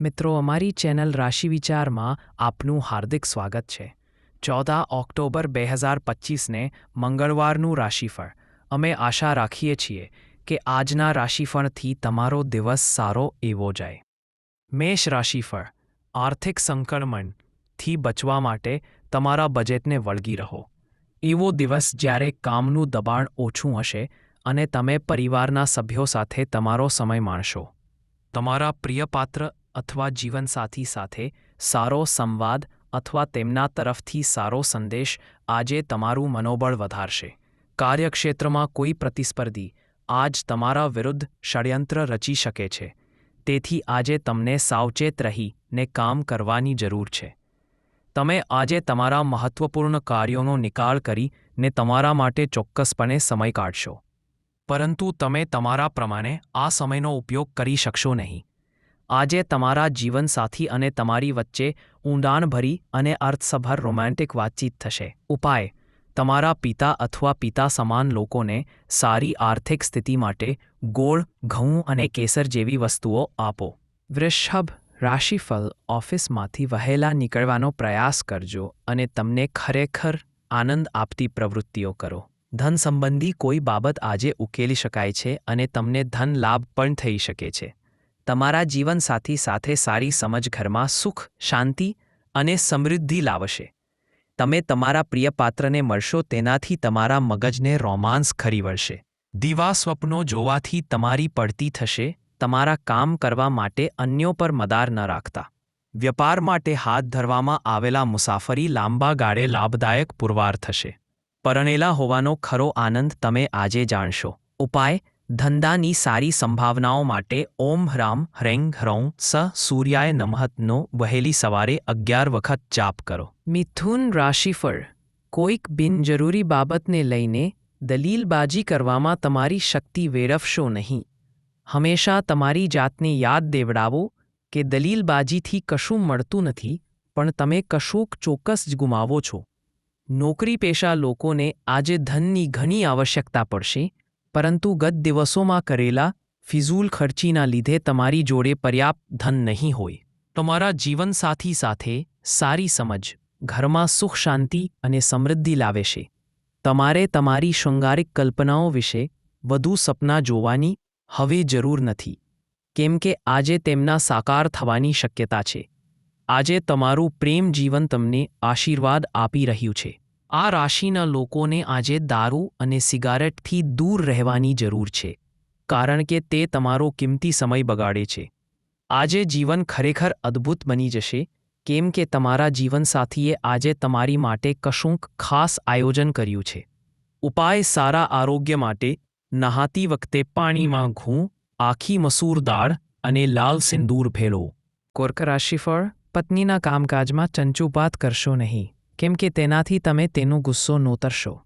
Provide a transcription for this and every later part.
મિત્રો, અમારી ચેનલ રાશિ વિચારમાં આપનું હાર્દિક સ્વાગત છે. ચૌદા ઓક્ટોબર બે હજાર પચીસને મંગળવારનું રાશિફળ. અમે આશા રાખીએ છીએ કે આજના રાશિફળથી તમારો દિવસ સારો એવો જાય. મેષ રાશિફળ. આર્થિક સંક્રમણથી બચવા માટે તમારા બજેટને વળગી રહો. એવો દિવસ જ્યારે કામનું દબાણ ઓછું હશે અને તમે પરિવારના સભ્યો સાથે તમારો સમય માણશો. તમારા પ્રિય પાત્ર અથવા જીવનસાથી સાથે સારો સંવાદ અથવા તેમના તરફથી સારો સંદેશ આજે તમારું મનોબળ વધારશે. કાર્યક્ષેત્રમાં કોઈ પ્રતિસ્પર્ધી આજ તમારા વિરુદ્ધ ષડયંત્ર રચી શકે છે. તેથી આજે તમને સાવચેત રહીને કામ કરવાની જરૂર છે. તમે આજે તમારા મહત્વપૂર્ણ કાર્યોનો નિકાલ કરીને તમારા માટે ચોક્કસપણે સમય કાઢશો. પરંતુ તમે તમારા પ્રમાણે આ સમયનો ઉપયોગ કરી શકશો નહીં. આજે તમારા જીવનસાથી અને તમારી વચ્ચે ઊંડાણભરી અને અર્થસભર રોમેન્ટિક વાતચીત થશે. ઉપાય, તમારા પિતા અથવા પિતા સમાન લોકોને સારી આર્થિક સ્થિતિ માટે ગોળ, ઘઉં અને કેસર જેવી વસ્તુઓ આપો. વૃષભ, રાશિફળ ઓફિસમાંથી વહેલા નીકળવાનો પ્રયાસ કરજો અને તમને ખરેખર આનંદ આપતી પ્રવૃત્તિઓ કરો. ધન સંબંધી કોઈ બાબત આજે ઉકેલી શકાય છે અને તમને ધન લાભ પણ થઈ શકે છે. તમારા જીવનસાથી સાથે સારી સમજ ઘરમાં સુખ, શાંતિ અને સમૃદ્ધિ લાવશે. તમે તમારા પ્રિય પાત્રને મળશો તેનાથી તમારા મગજને રોમાન્સ ખરી વળશે. દીવા સ્વપ્નો જોવાથી તમારી પડતી થશે, તમારા કામ કરવા માટે અન્યો પર મદાર ન રાખતા. વ્યાપાર માટે હાથ ધરવામાં આવેલા મુસાફરી લાંબા ગાળે લાભદાયક પુરવાર થશે. પરણેલા હોવાનો ખરો આનંદ તમે આજે જાણશો. ઉપાય ધંધાની સારી સંભાવનાઓ માટે ઓમ હ્રામ, હ્રેંગ હ્રૌં, સ સૂર્યાય નમહતનો વહેલી સવારે અગિયાર વખત જાપ કરો. મિથુન રાશિફળ કોઈક બિનજરૂરી બાબતને લઈને દલીલબાજી કરવામાં તમારી શક્તિ વેડફશો નહીં. હંમેશા તમારી જાતને યાદ દેવડાવો કે દલીલબાજીથી કશું મળતું નથી, પણ તમે કશુંક ચોક્કસ જ ગુમાવો છો. નોકરી પેશા લોકોને આજે ધનની ઘણી આવશ્યકતા પડશે પરંતુ ગત દિવસોમાં કરેલા ફિઝૂલ ખર્ચીના લીધે તમારી જોડે પર્યાપ્ત ધન નહીં હોય. તમારા જીવનસાથી સાથે સારી સમજ, ઘરમાં સુખ શાંતિ અને સમૃદ્ધિ લાવે છે. તમારે તમારી શૃંગારિક કલ્પનાઓ વિશે વધુ સપના જોવાની હવે જરૂર નથી. કેમ કે આજે તેમના સાકાર થવાની શક્યતા છે. આજે તમારું પ્રેમ જીવન તમને આશીર્વાદ આપી રહ્યું છે. આ રાશિના લોકોને આજે દારૂ અને સિગારેટથી દૂર રહેવાની જરૂર છે, કારણ કે તે તમારો કિંમતી સમય બગાડે છે. આજે જીવન ખરેખર અદ્ભુત બની જશે, કેમ કે તમારા જીવનસાથીએ આજે તમારી માટે કશુંક ખાસ આયોજન કર્યું છે. ઉપાય સારા આરોગ્ય માટે, નહાતી વખતે પાણીમાં ઘૂં આખી મસૂર દાળ અને લાલ સિંદૂર ભેળો કોર્ક રાશિફળ, પત્નીના કામકાજમાં ચંચુપાત કરશો નહીં. કેમ કે તેનાથી તમે તેનો ગુસ્સો નોતરશો.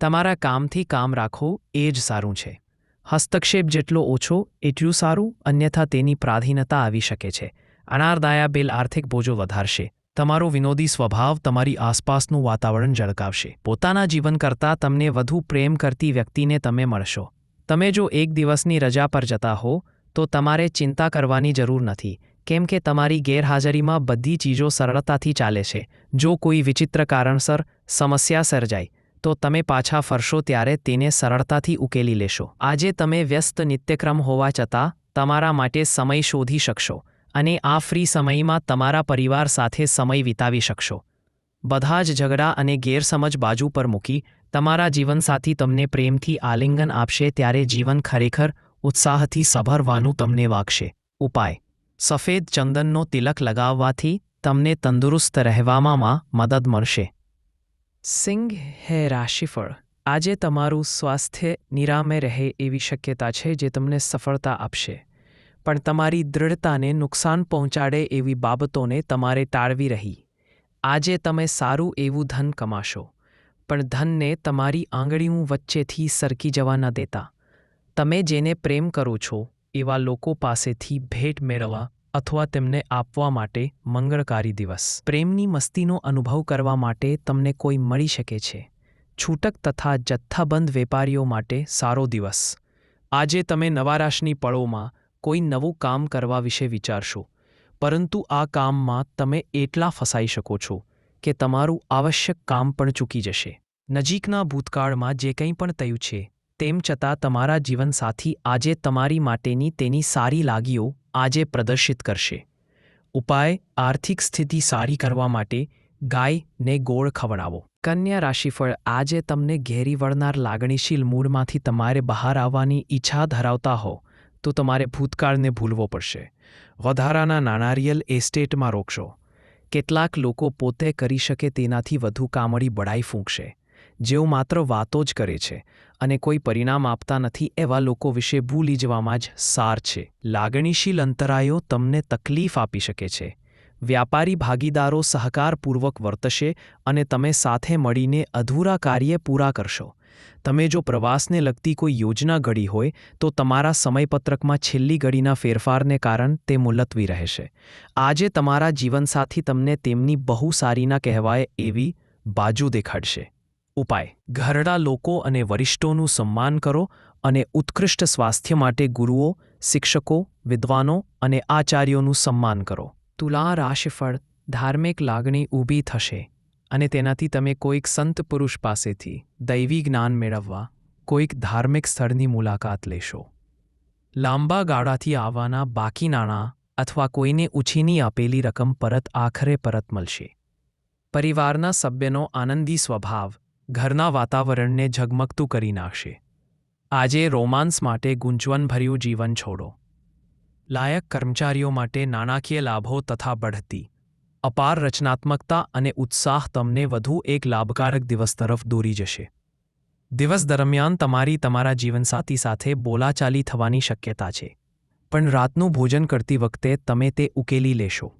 તમારા કામથી કામ રાખો એ જ સારું છે. હસ્તક્ષેપ જેટલો ઓછો, એટલું સારું, અન્યથા તેની પ્રાધીનતા આવી શકે છે. અનારદાયા બિલ આર્થિક બોજો વધારશે. તમારો વિનોદી સ્વભાવ તમારી આસપાસનું વાતાવરણ ઝળકાવશે પોતાના જીવન કરતાં તમને વધુ પ્રેમ કરતી વ્યક્તિને તમે મળશો. તમે જો એક દિવસની રજા પર જતા હો, તો તમારે ચિંતા કરવાની જરૂર નથી. કેમ કે તમારી ગેરહાજરીમાં બધી ચીજો સરળતાથી ચાલે છે. જો કોઈ વિચિત્ર કારણસર સમસ્યા સર્જાય, તો તમે પાછા ફરશો ત્યારે તેને સરળતાથી ઉકેલી લેશો. આજે તમે વ્યસ્ત નિત્યક્રમ હોવા છતાં તમારા માટે સમય શોધી શકશો અને આ ફ્રી સમયમાં તમારા પરિવાર સાથે સમય વિતાવી શકશો. બધા જ ઝઘડા અને ગેરસમજ બાજુ પર મૂકી તમારા જીવનસાથી તમને પ્રેમથી આલિંગન આપશે ત્યારે જીવન ખરેખર ઉત્સાહથી સભરવાનું તમને વાગશે. ઉપાય. સફેદ ચંદનનો તિલક લગાવવાથી તમને તંદુરસ્ત રહેવામાં મદદ મળશે. સિંહ હે રાશિફળ, આજે તમારું સ્વાસ્થ્ય નિરામે રહે એવી શક્યતા છે જે તમને સફળતા આપશે. પણ તમારી દૃઢતાને નુકસાન પહોંચાડે એવી બાબતોને તમારે ટાળવી રહી. આજે તમે સારું એવું ધન કમાશો, પણ ધનને તમારી આંગળીઓ વચ્ચેથી સરકી જવા ન દેતા. તમે જેને પ્રેમ કરો છો, એવા લોકો પાસેથી ભેટ મેળવવા અથવા તેમને આપવા માટે મંગળકારી દિવસ. પ્રેમની મસ્તીનો અનુભવ કરવા માટે તમને કોઈ મળી શકે છે. છૂટક તથા જથ્થાબંધ વેપારીઓ માટે સારો દિવસ. આજે તમે નવા રાશની પળોમાં કોઈ નવું કામ કરવા વિશે વિચારશો. પરંતુ આ કામમાં તમે એટલા ફસાઈ શકો છો કે તમારું આવશ્યક કામ પણ ચૂકી જશે. નજીકના ભૂતકાળમાં જે કંઈ પણ થયું છે, તેમ છતાં તમારા જીવનસાથી આજે તમારી માટેની તેની સારી લાગીઓ આજે પ્રદર્શિત કરશે. ઉપાય, આર્થિક સ્થિતિ સારી કરવા માટે ગાયને ગોળ ખવડાવો. કન્યા રાશિફળ આજે તમને ઘેરી વળનાર લાગણીશીલ મૂડમાંથી તમારે બહાર આવવાની ઈચ્છા ધરાવતા હો, તો તમારે ભૂતકાળને ભૂલવો પડશે. વધારાના નાણાં એસ્ટેટમાં રોકશો. કેટલાક લોકો પોતે કરી શકે તેનાથી વધુ કામળી બળાઈ ફૂંકશે. જેઓ માત્ર વાતો જ કરે છે અને કોઈ પરિણામ આપતા નથી એવા લોકો વિશે ભૂલી જવામાં જ સાર છે. લાગણીશીલ અંતરાયો તમને તકલીફ આપી શકે છે. વ્યાપારી ભાગીદારો સહકારપૂર્વક વર્તશે અને તમે સાથે મળીને અધૂરા કાર્ય પૂરા કરશો. તમે જો પ્રવાસને લગતી કોઈ યોજના ઘડી હોય, તો તમારા સમયપત્રકમાં છેલ્લી ઘડીના ફેરફારને કારણ તે મુલતવી રહેશે. આજે તમારા જીવનસાથી તમને તેમની બહુ સારીના કહેવાય એવી બાજુ દેખાડશે. ઉપાય. ઘરડા લોકો અને વરિષ્ઠોનું સન્માન કરો અને ઉત્કૃષ્ટ સ્વાસ્થ્ય માટે ગુરુઓ, શિક્ષકો, વિદ્વાનો અને આચાર્યોનું સન્માન કરો. તુલા રાશિફળ ધાર્મિક લાગણી ઊભી થશે અને તેનાથી તમે કોઈક સંત પુરુષ પાસેથી દૈવી જ્ઞાન મેળવવા, કોઈક ધાર્મિક સ્થળની મુલાકાત લેશો. લાંબા ગાળાથી આવવાના બાકી નાણાં અથવા કોઈને ઉછીની આપેલી રકમ પરત આખરે પરત મળશે. પરિવારના સભ્યનો આનંદી સ્વભાવ ઘરના વાતાવરણને ઝગમગતું કરી નાખશે. આજે રોમાન્સ માટે ગુંચવનભર્યું જીવન છોડો. લાયક કર્મચારીઓ માટે નાણાકીય લાભો તથા બઢતી. અપાર રચનાત્મકતા અને ઉત્સાહ તમને વધુ એક લાભકારક દિવસ તરફ દોરી જશે. દિવસ દરમિયાન તમારી તમારા જીવનસાથી સાથે બોલાચાલી થવાની શક્યતા છે. પણ રાતનું ભોજન કરતી વખતે તમે તે ઉકેલી લેશો.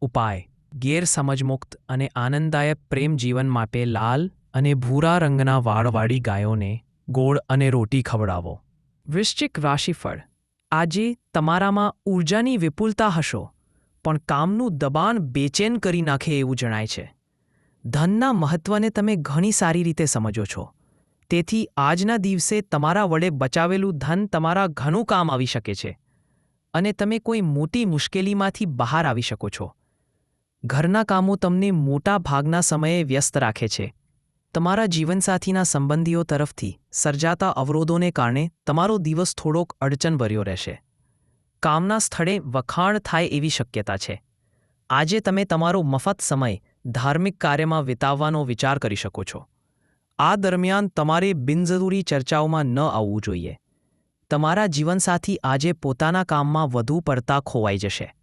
ઉપાય. ગેરસમજમુક્ત અને આનંદદાયક પ્રેમ જીવન માટે લાલ અને ભૂરા રંગના વાળવાળી ગાયોને ગોળ અને રોટી ખવડાવો. વૃશ્ચિક રાશિફળ. આજે તમારામાં ઊર્જાની વિપુલતા હશો, પણ કામનું દબાણ બેચેન કરી નાખે એવું જણાય છે. ધનના મહત્વને તમે ઘણી સારી રીતે સમજો છો. તેથી આજના દિવસે તમારા વડે બચાવેલું ધન તમારા ઘણું કામ આવી શકે છે. અને તમે કોઈ મોટી મુશ્કેલીમાંથી બહાર આવી શકો છો. ઘરના કામો તમને મોટા ભાગના સમયે વ્યસ્ત રાખે છે. તમારા જીવનસાથીના સંબંધીઓ તરફથી સર્જાતા અવરોધોને કારણે તમારો દિવસ થોડોક અડચણભર્યો રહેશે. કામના સ્થળે વખાણ થાય એવી શક્યતા છે. આજે તમે તમારો મફત સમય ધાર્મિક કાર્યમાં વિતાવવાનો વિચાર કરી શકો છો. આ દરમિયાન તમારે બિનજરૂરી ચર્ચાઓમાં ન આવવું જોઈએ. તમારા જીવનસાથી આજે પોતાના કામમાં વધુ પડતા ખોવાઈ જશે.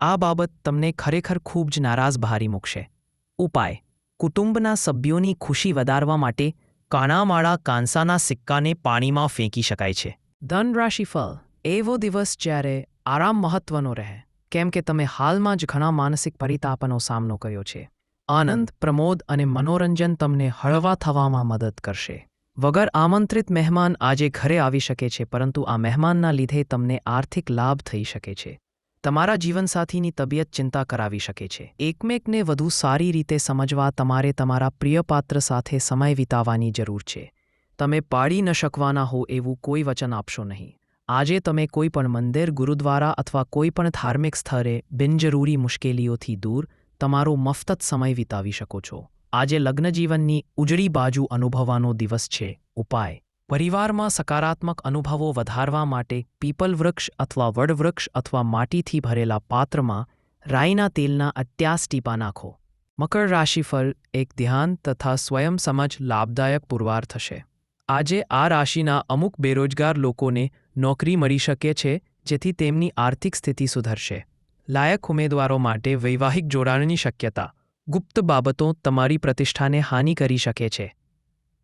આ બાબત તમને ખરેખર ખૂબ જ નારાજ બહારી મૂકશે. ઉપાય કુટુંબના સભ્યોની ખુશી વધારવા માટે કાણામાળા કાંસાના સિક્કાને પાણીમાં ફેંકી શકાય છે. ધન રાશિફળ એવો દિવસ જ્યારે આરામ મહત્વનો રહે, કેમ કે તમે હાલમાં જ ઘણા માનસિક પરિતાપનો સામનો કર્યો છે. આનંદ, પ્રમોદ અને મનોરંજન તમને હળવા થવામાં મદદ કરશે. વગર આમંત્રિત મહેમાન આજે ઘરે આવી શકે છે, પરંતુ આ મહેમાનના લીધે તમને આર્થિક લાભ થઈ શકે છે. તમારા જીવનસાથીની તબિયત ચિંતા કરાવી શકે છે. એકમેકને વધુ સારી રીતે સમજવા તમારે તમારા પ્રિયપાત્ર સાથે સમય વિતાવવાની જરૂર છે. તમે પાડી ન શકવાના હો એવું કોઈ વચન આપશો નહીં. આજે તમે કોઈ પણ મંદિર, ગુરુદ્વારા અથવા કોઈ પણ ધાર્મિક સ્થળે બિનજરૂરી મુશ્કેલીઓથી દૂર તમારો મફતત સમય વિતાવી શકો છો. આજે લગ્નજીવનની ઉજળી બાજુ અનુભવવાનો દિવસ છે. ઉપાય. પરિવારમાં સકારાત્મક અનુભવો વધારવા માટે પીપલ વૃક્ષ અથવા વડવૃક્ષ અથવા માટીથી ભરેલા પાત્રમાં રાઈના તેલના અત્યાસ ટીપા નાખો. મકર રાશિફળ એક ધ્યાન તથા સ્વયં સમજ લાભદાયક પુરવાર થશે. આજે આ રાશિના અમુક બેરોજગાર લોકોને નોકરી મળી શકે છે, જેથી તેમની આર્થિક સ્થિતિ સુધરશે. લાયક ઉમેદવારો માટે વૈવાહિક જોડાણની શક્યતા. ગુપ્ત બાબતો તમારી પ્રતિષ્ઠાને હાનિ કરી શકે છે.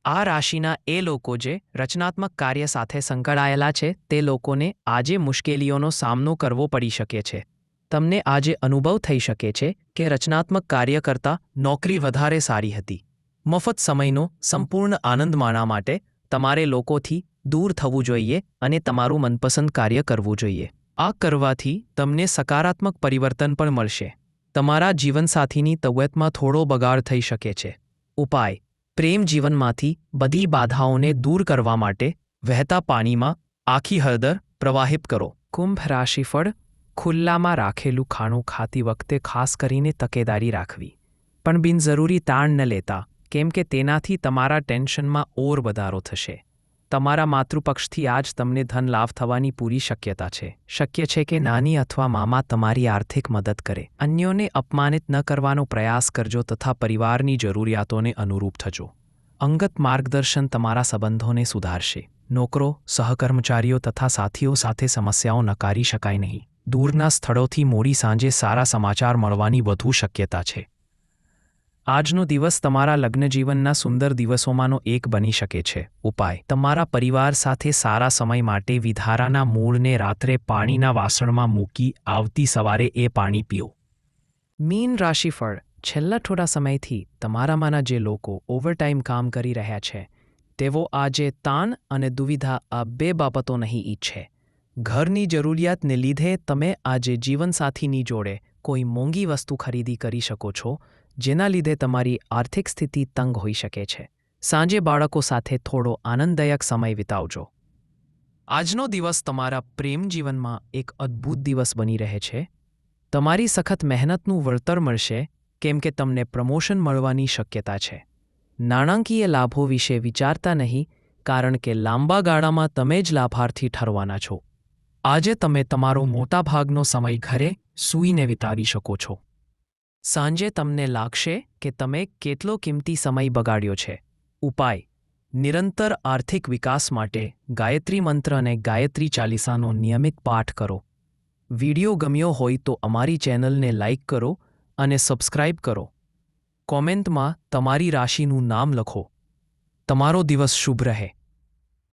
આ રાશિના એ લોકો જે રચનાત્મક કાર્ય સાથે સંકળાયેલા છે, તે લોકોને આજે મુશ્કેલીઓનો સામનો કરવો પડી શકે છે. તમને આજે અનુભવ થઈ શકે છે કે રચનાત્મક કાર્ય કરતાં નોકરી વધારે સારી હતી. મફત સમયનો, સંપૂર્ણ આનંદ માણવા માટે તમારે લોકોથી દૂર થવું જોઈએ અને તમારું મનપસંદ કાર્ય કરવું જોઈએ. આ કરવાથી તમને સકારાત્મક પરિવર્તન પણ મળશે. તમારા જીવનસાથીની તબિયતમાં થોડો બગાડ થઈ શકે છે. ઉપાય. પ્રેમ જીવનમાંથી બધી બાધાઓને દૂર કરવા માટે વહેતા પાણીમાં આખી હળદર પ્રવાહિત કરો. કુંભ રાશિફળ ખુલ્લામાં રાખેલું ખાણું ખાતી વખતે ખાસ કરીને તકેદારી રાખવી. પણ બિનજરૂરી તાણ ન લેતા, કેમ કે તેનાથી તમારા ટેન્શનમાં ઓર વધારો થશે. તમારા માતૃપક્ષથી આજ તમને ધન લાભ થવાની પૂરી શક્યતા છે. શક્ય છે કે નાની અથવા મામા તમારી આર્થિક મદદ કરે. અન્યોને અપમાનિત ન કરવાનો પ્રયાસ કરજો તથા પરિવારની જરૂરિયાતોને અનુરૂપ થજો. અંગત માર્ગદર્શન તમારા સંબંધોને સુધારશે. નોકરો, સહકર્મચારીઓ તથા સાથીઓ સાથે સમસ્યાઓ નકારી શકાય નહીં. દૂરના સ્થળોથી મોડી સાંજે સારા સમાચાર મળવાની વધુ શક્યતા છે. આજનો દિવસ તમારા લગ્નજીવનના સુંદર દિવસોમાંનો એક બની શકે છે. ઉપાય. તમારા પરિવાર સાથે સારા સમય માટે વિધારાના મૂળને રાત્રે પાણીના વાસણમાં મૂકી આવતી સવારે એ પાણી પીઓ. મીન રાશિફળ. છેલ્લા થોડા સમયથી તમારામાંના જે લોકો ઓવરટાઇમ કામ કરી રહ્યા છે, તેઓ આજે તાન અને દુવિધા આ બે બાબતો નહીં ઈચ્છે. ઘરની જરૂરિયાતને લીધે તમે આજે જીવનસાથીની જોડે કોઈ મોંઘી વસ્તુ ખરીદી કરી શકો છો જેના લીધે તમારી આર્થિક સ્થિતિ તંગ હોઈ શકે છે. સાંજે બાળકો સાથે થોડો આનંદદાયક સમય વિતાવજો. આજનો દિવસ તમારા પ્રેમ જીવનમાં એક અદ્ભુત દિવસ બની રહે છે. તમારી સખત મહેનતનું વળતર મળશે, કેમ કે તમને પ્રમોશન મળવાની શક્યતા છે. નાણાંકીય લાભો વિશે વિચારતા નહીં, કારણ કે લાંબા ગાળામાં તમે જ લાભાર્થી ઠરવાના છો. આજે તમે તમારો મોટાભાગનો સમય ઘરે સૂઈને વિતાવી શકો છો. સાંજે તમને લાગશે કે તમે કેટલો કિંમતી સમય બગાડ્યો છે. ઉપાય. નિરંતર આર્થિક વિકાસ માટે ગાયત્રી મંત્ર અને ગાયત્રી ચાલીસાનો નિયમિત પાઠ કરો. વિડિયો ગમ્યો હોય તો અમારી ચેનલને લાઇક કરો અને સબસ્ક્રાઇબ કરો. કોમેન્ટમાં તમારી રાશિનું નામ લખો. તમારો દિવસ શુભ રહે.